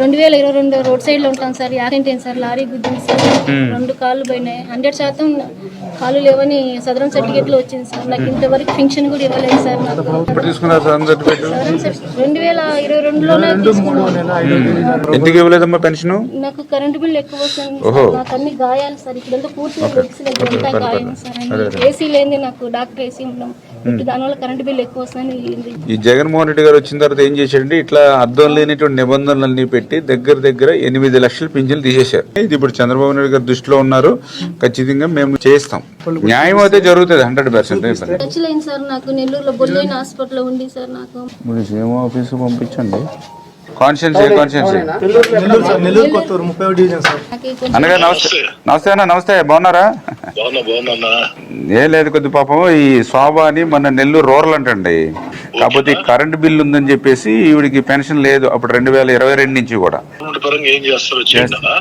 రెండు వేల ఇరవై రెండు రోడ్ సైడ్లో ఉంటాం సార్ యాక్సిడెంట్ అయింది సార్ లారీ గుద్దింది సార్. రెండు కాళ్ళు పోయినాయి. హండ్రెడ్ శాతం కాళ్ళు లేవని సదరం సర్టిఫికేట్లో వచ్చింది సార్. నాకు ఇంతవరకు పెన్షన్ కూడా ఇవ్వలేదు సార్ రెండు వేల ఇరవై రెండులోనే ఎందుకు ఇవ్వలేదమ్మా పెన్షన్? నాకు కరెంటు బిల్ ఎక్కువ వస్తుంది ఓహో. నాకు అన్ని గాయాలు సార్. ఇక్కడంతా పూర్తిగా గాయం సార్. ఏసీ లేని నాకు డాక్టర్ ఏసీ ఉన్నాం దానివల్ల కరెంటు బిల్ ఎక్కువ వస్తుంది ఈ జగన్మోహన్ రెడ్డి గారు వచ్చిన తర్వాత ఏం చేశాడంటే ఇట్లా అర్థం లేనిటువంటి నిబంధనలన్నీ పెట్టి దగ్గర దగ్గర ఎనిమిది లక్షల పింఛన్లు తీసేశారు. ఇది ఇప్పుడు చంద్రబాబు నాయుడు గారు దృష్టిలో ఉన్నారు. ఖచ్చితంగా మేము చేస్తాం. న్యాయం అయితే జరుగుతుంది hundred percent touch line sir నాకు నెల్లూరులో బొల్లైన హాస్పిటల్లో ఉంది సార్ నాకు. మీరు సేమ్ ఆఫీస్ పంపించండి. కాన్షియన్స్ ఏ కాన్షియన్స్ అనగా నమస్తే. నమస్తే. అన్న నమస్తే. బాగున్నారా? బాగున్నా బాగున్నా ఏం లేదు కొద్ది పాపం ఈ శోభ అని మన నెల్లూరు రూరల్ అంటండి. కాకపోతే కరెంట్ బిల్ ఉందని చెప్పేసి ఈవిడికి పెన్షన్ లేదు. అప్పుడు రెండు వేల ఇరవై రెండు నుంచి కూడా. ఏం చేస్తారో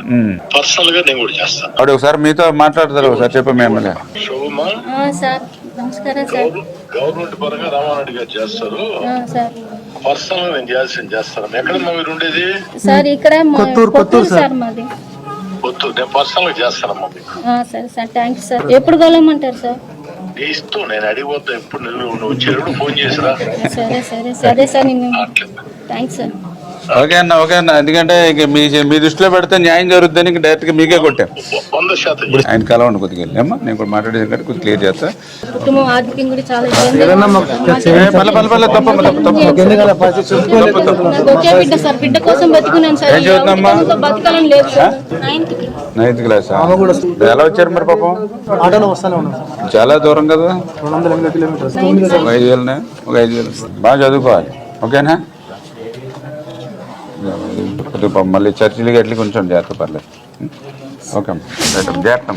ఉమ్. పర్సనల్గా నేను కూడా చేస్తాను. ఆవిడ ఒకసారి మీతో మాట్లాడతారు ఒకసారి? చెప్పండి ఎమ్మెల్యే శోభమా ఆ, సార్. నమస్కారం సార్. గవర్నమెంట్ పరంగా రామారెడ్డి గారు చేస్తారు. ఆ, సార్. పర్సనల్ నేను చేయాల్సింది చేస్తాను. ఎక్కడమ్మా మీరు ఉండేది? సార్ ఇక్కడ మా- కొత్తూరు, కొత్తూరు కొత్తూరు సార్. మాది. వద్దు నేను పర్సనల్గా చేస్తానమ్మా మీకు. ఆ, సరే సార్. Thanks sir. ఎప్పుడు కలవమంటారు సార్? నీ ఇష్టం నేను అడిగిపోతా ఎప్పుడు నువ్వు నువ్వు వచ్చేటప్పుడు ఫోన్ చేసిరా? సరే సరే సరే సార్ థ్యాంక్స్ సార్. ఓకే అన్న ఓకే అన్న. ఎందుకంటే ఇక మీ మీ దృష్టిలో పెడితే న్యాయం జరుగుతుందని ఇంక డైరెక్ట్గా మీకే కొట్టాం. వ- వంద శాతం. ఇప్పుడు ఆయన కలవండి కొద్దిగా వెళ్ళి. అమ్మా నేను కూడా మాట్లాడేది కంటే కొద్దిగా క్లియర్ చేస్తా. తప్ప నైన్త్ క్లాస్ ఎలా వచ్చారు మరి పాపం? చాలా దూరం కదా? ఒక ఐదు వేలనే ఒక ఐదు వేలు. బాగా చదువుకోవాలి. ఓకేనా? మళ్ళీ చర్చిలు ఎట్లకి కొంచెం జాగ్రత్త పర్లేదు. ఓకే అమ్మా. జాగ్రత్త